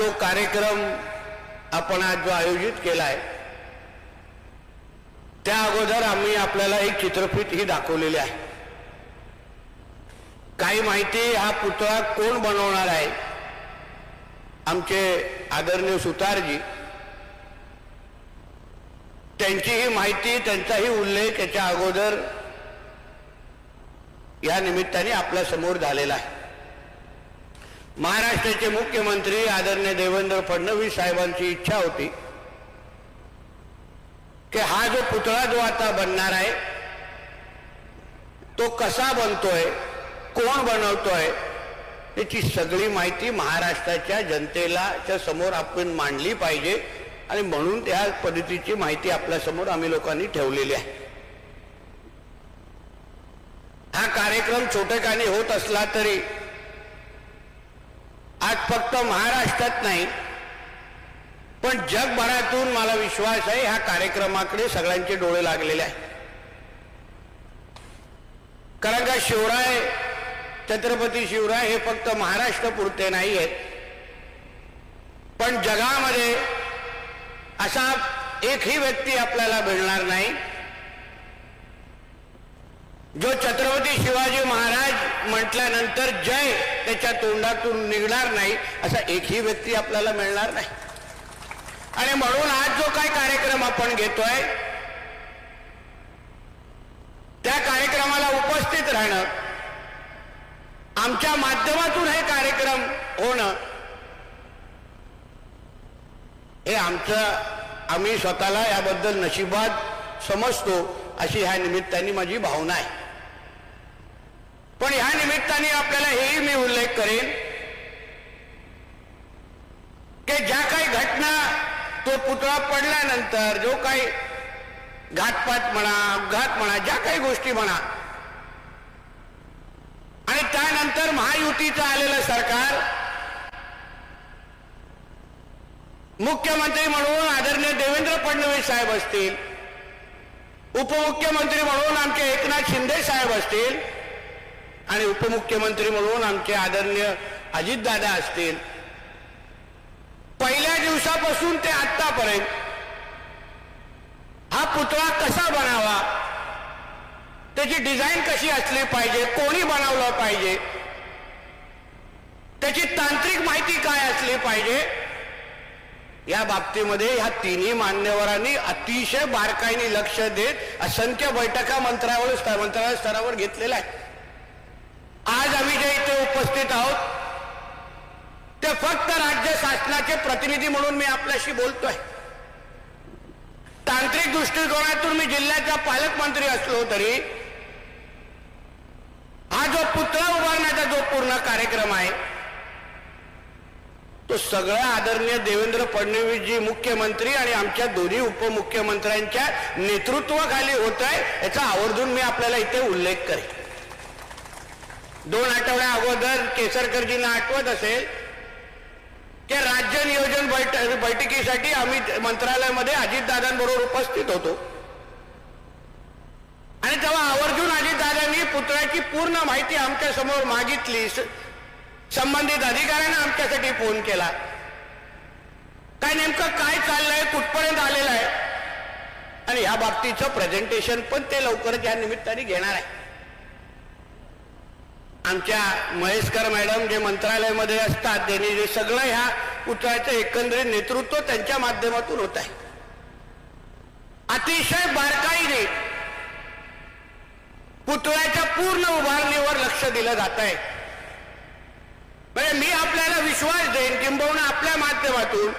जो कार्यक्रम आपण आज जो आयोजित केला आहे त्या अगोदर आम्ही आपल्याला एक चित्रफित ही दाखवलेली आहे. काही माहिती हा पुतळा कोण बनवणार आहे? आमचे आदरणीय सुतारजी त्यांचीही माहिती त्यांचाही उल्लेख याच्या अगोदर या निमित्ताने आपल्यासमोर झालेला आहे. महाराष्ट्राचे मुख्यमंत्री आदरणीय देवेंद्र फडणवीस साहेबांची इच्छा होती की हा जो पुतळा जो आता बनणार आहे तो कसा बनतोय कोण बनवतोय याची सगळी माहिती महाराष्ट्राच्या जनतेला च्या समोर आपण मांडली पाहिजे आणि म्हणून त्या पद्धतीची माहिती आपल्यासमोर आम्ही लोकांनी ठेवलेली आहे. हा कार्यक्रम छोटेखानी होत असला तरी आज फक्त महाराष्ट्रात नाही पण जगभरातून मला विश्वास आहे ह्या कार्यक्रमाकडे सगळ्यांचे डोळे लागलेले आहे कारण का शिवराय छत्रपती शिवराय हे फक्त महाराष्ट्र पुरते नाही आहेत. पण जगामध्ये असा एकही व्यक्ती आपल्याला मिळणार नाही जो छत्रपती शिवाजी महाराज म्हटल्यानंतर जय त्याच्या तोंडातून निघणार नाही असा एकही व्यक्ती आपल्याला मिळणार नाही. आणि म्हणून आज जो काय कार्यक्रम आपण घेतोय त्या कार्यक्रमाला उपस्थित राहणं आमच्या माध्यमातून हे कार्यक्रम होणं हे आमचं आम्ही स्वतःला याबद्दल नशिबात समजतो अशी ह्या निमित्ताने माझी भावना आहे. पण ह्या निमित्ताने आपल्याला हेही मी उल्लेख करेन की ज्या काही घटना तो पुतळा पडल्यानंतर जो काही घातपात म्हणा अपघात म्हणा ज्या काही गोष्टी म्हणा आणि त्यानंतर महायुतीचं आलेलं सरकार मुख्यमंत्री म्हणून आदरणीय देवेंद्र फडणवीस साहेब असतील उपमुख्यमंत्री म्हणून आमचे एकनाथ शिंदे साहेब असतील आणि उपमुख्यमंत्री म्हणून आमचे आदरणीय अजितदादा असतील. पहिल्या दिवसापासून ते आतापर्यंत हा पुतळा कसा बनावा? त्याची डिझाईन कशी असली पाहिजे? कोणी बनवलं पाहिजे? त्याची तांत्रिक माहिती काय असली पाहिजे? या बाबतीमध्ये ह्या तिन्ही मान्यवरांनी अतिशय बारकाईने लक्ष देत असंख्य बैठका मंत्रावर मंत्रालय स्तरावर घेतलेल्या आहेत. आम्ही जे इथे उपस्थित आहोत. ते फक्त राज्य शासनाचे प्रतिनिधी म्हणून मी आपल्याशी बोलतोय. तांत्रिक दृष्टिकोनातून मी जिल्ह्याचा पालकमंत्री असलो तरी हा जो पुतळा उभारण्याचा जो पूर्ण कार्यक्रम आहे तो सगळा आदरणीय देवेंद्र फडणवीसजी मुख्यमंत्री आणि आमच्या दोन्ही उपमुख्यमंत्र्यांच्या नेतृत्वाखाली होत आहे याचा आवर्जून मी आपल्याला इथे उल्लेख करेन. दोन आठवड्या अगोदर केसरकरजींना आठवत असेल की राज्य नियोजन बैठ बैठकीसाठी आम्ही मंत्रालयामध्ये अजितदादांबरोबर उपस्थित होतो. आणि तेव्हा आवर्जून अजितदादांनी पुतळ्याची पूर्ण माहिती आमच्यासमोर मागितली संबंधित अधिकाऱ्यांना आमच्यासाठी फोन केला. काय नेमकं काय चाललंय कुठपर्यंत आलेलं आहे? आणि या बाबतीचं प्रेझेंटेशन पण ते लवकरच या निमित्ताने घेणार आहे. आमच्या महेशकर मॅडम जे मंत्रालयामध्ये असतात त्यांनी जे सगळं ह्या पुतळ्याचं एकंदरीत नेतृत्व त्यांच्या माध्यमातून होत आहे. अतिशय बारकाईने पुतळ्याच्या पूर्ण उभारणीवर लक्ष दिलं जात आहे. म्हणजे मी आपल्याला विश्वास देईन किंबहुना आपल्या माध्यमातून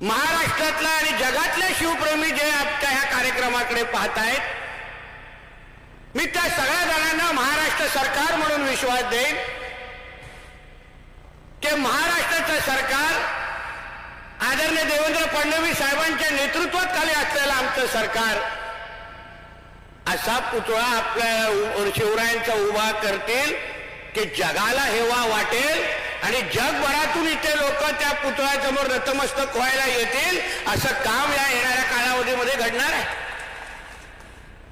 महाराष्ट्रातला आणि जगातले शिवप्रेमी जे आपल्या ह्या कार्यक्रमाकडे पाहत आहेत मी त्या सगळ्या जणांना महाराष्ट्र सरकार म्हणून विश्वास देईन. की महाराष्ट्राचं सरकार आदरणीय देवेंद्र फडणवीस साहेबांच्या नेतृत्वात खाली असलेलं आमचं सरकार असा पुतळा आपल्या शिवरायांचा उभा करतील की जगाला हेवा वाटेल आणि जगभरातून इथे लोक त्या पुतळ्यासमोर नतमस्तक व्हायला येतील असं काम या येणाऱ्या कालावधीमध्ये घडणार आहे.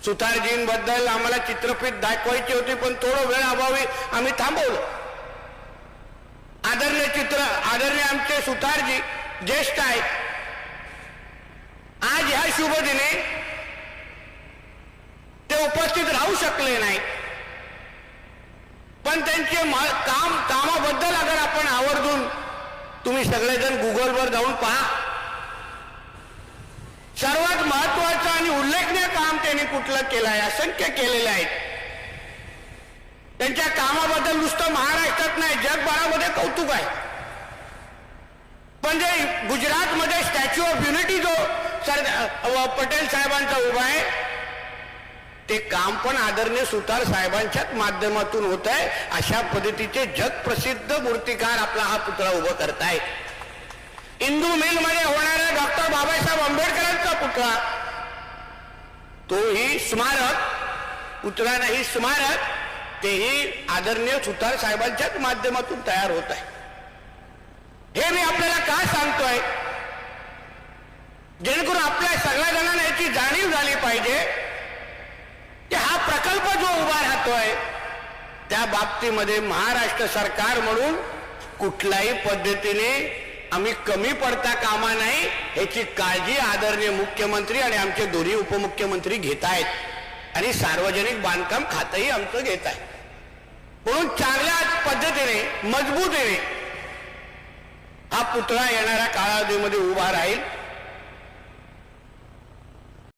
सुतारजींबद्दल आम्हाला चित्रपट दाखवायची होती पण थोडं वेळ अभावी आम्ही थांबवलो. आदरणीय चित्र आदरणीय आमचे सुतारजी ज्येष्ठ आहेत. आज ह्या शुभ दिने ते उपस्थित राहू शकले नाही पण त्यांचे म- काम कामाबद्दल अगर आपण आवर्जून तुम्ही सगळेजण गुगलवर जाऊन पहा. सर्वात महत्त्वाचा आणि उल्लेखनीय त्यांनी कुठलं केलं आहे? असंख्य केलेलं आहे. त्यांच्या कामाबद्दल नुसतं महाराष्ट्रात नाही जगभरामध्ये कौतुक आहे. पण जे गुजरातमध्ये स्टॅच्यू ऑफ युनिटी जो सर पटेल साहेबांचा उभा आहे ते काम पण आदरणीय सुतार साहेबांच्याच माध्यमातून होत आहे. अशा पद्धतीचे जगप्रसिद्ध मूर्तिकार आपला हा पुतळा उभं करताय इंदू मिलमध्ये होणाऱ्या डॉक्टर बाबासाहेब आंबेडकरांचा पुतळा तोही स्मारक पुतळा ही स्मारक तेही आदरणीय सुतार साहेबांच्याच माध्यमातून तयार होत आहे. हे मी आपल्याला का सांगतोय? जेणेकरून आपल्या सगळ्या जणांना याची जाणीव झाली पाहिजे की हा प्रकल्प जो उभा राहतोय त्या बाबतीमध्ये महाराष्ट्र सरकार म्हणून कुठल्याही पद्धतीने आम्ही कमी पडता कामा नाही ह्याची काळजी आदरणीय मुख्यमंत्री आणि आमचे दोन्ही उपमुख्यमंत्री घेत आहेत आणि सार्वजनिक बांधकाम खातंही आमचं घेत आहे म्हणून चांगल्या पद्धतीने मजबूतीने हा पुतळा येणाऱ्या काळावधीमध्ये उभा राहील.